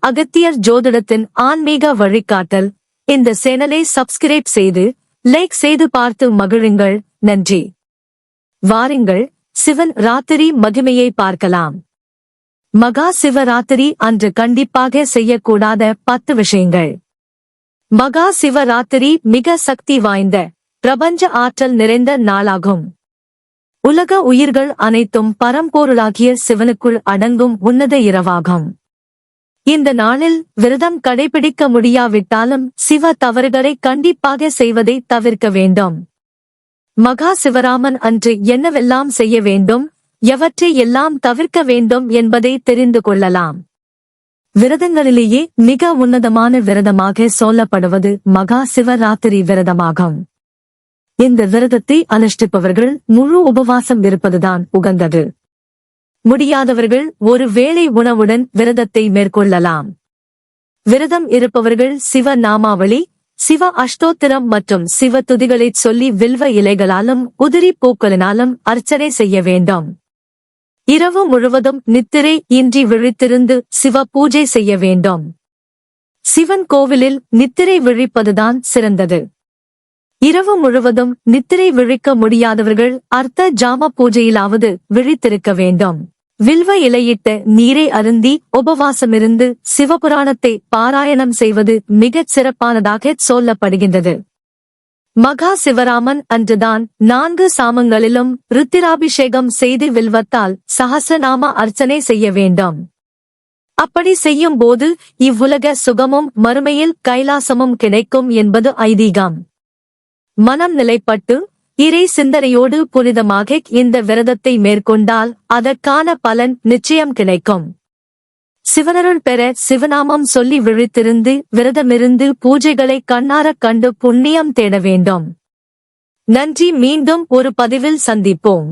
அகத்தியர் ஜோதிடத்தின் ஆன்மீக வழிகாட்டல். இந்த சேனலை சப்ஸ்கிரைப் செய்து லைக் செய்து பார்த்து மகிழுங்கள். நன்றி. வாருங்கள் சிவன் ராத்திரி மகிமையை பார்க்கலாம். மகா சிவராத்திரி அன்று கண்டிப்பாக செய்யக்கூடாத பத்து விஷயங்கள். மகா சிவராத்திரி மிக சக்தி வாய்ந்த பிரபஞ்ச ஆற்றல் நிறைந்த நாளாகும். உலக உயிர்கள் அனைத்தும் பரம்பொருளாகிய சிவனுக்குள் அடங்கும் உன்னத இரவாகும். இந்த நாளில் விரதம் கடைபிடிக்க முடியாவிட்டாலும் சிவ தவறுகளை கண்டிப்பாக செய்வதை தவிர்க்க வேண்டும். மகா சிவராமன் அன்று என்னவெல்லாம் செய்ய வேண்டும் எவற்றை எல்லாம் தவிர்க்க வேண்டும் என்பதை தெரிந்து கொள்ளலாம். விரதங்களிலேயே மிக உன்னதமான விரதமாக சொல்லப்படுவது மகா சிவராத்திரி விரதமாகும். இந்த விரதத்தை அனுஷ்டிப்பவர்கள் முழு உபவாசம் இருப்பதுதான் உகந்தது. முடியாதவர்கள் ஒரு வேளை உணவுடன் விரதத்தை மேற்கொள்ளலாம். விரதம் இருப்பவர்கள் சிவ நாமாவளி சிவ அஷ்டோத்திரம் மற்றும் சிவ துதிகளைச் சொல்லி வில்வ இலைகளாலும் உதிரி பூக்களினாலும் அர்ச்சனை செய்ய வேண்டும். இரவு முழுவதும் நித்திரை இன்றி விழித்திருந்து சிவ பூஜை செய்ய வேண்டும். சிவன் கோவிலில் நித்திரை விழிப்பதுதான் சிறந்தது. இரவு முழுவதும் நித்திரை விழிக்க முடியாதவர்கள் அர்த்த ஜாம பூஜையிலாவது விழித்திருக்க வேண்டும். வில்வ இலையிட்ட நீரை அருந்தி உபவாசமிருந்து சிவபுராணத்தை பாராயணம் செய்வது மிகச் சிறப்பானதாக சொல்லப்படுகின்றது. மகா சிவராமன் அன்றுதான் நான்கு சாமங்களிலும் ருத்திராபிஷேகம் செய்து வில்வத்தால் சகசநாம அர்ச்சனை செய்ய வேண்டும். அப்படி செய்யும் போது இவ்வுலக சுகமும் மறுமையில் கைலாசமும் கிடைக்கும் என்பது ஐதீகம். மனம் நிலைப்பட்டு இறை சிந்தனையோடு புனிதமாக இந்த விரதத்தை மேற்கொண்டால் அதற்கான பலன் நிச்சயம் கிடைக்கும். சிவனருள் பெற சிவநாமம் சொல்லி விழித்திருந்து விரதமிருந்து பூஜைகளை கண்ணாரக் கண்டு புண்ணியம் தேட வேண்டும். நன்றி மீண்டும் ஒரு பதிவில் சந்திப்போம்.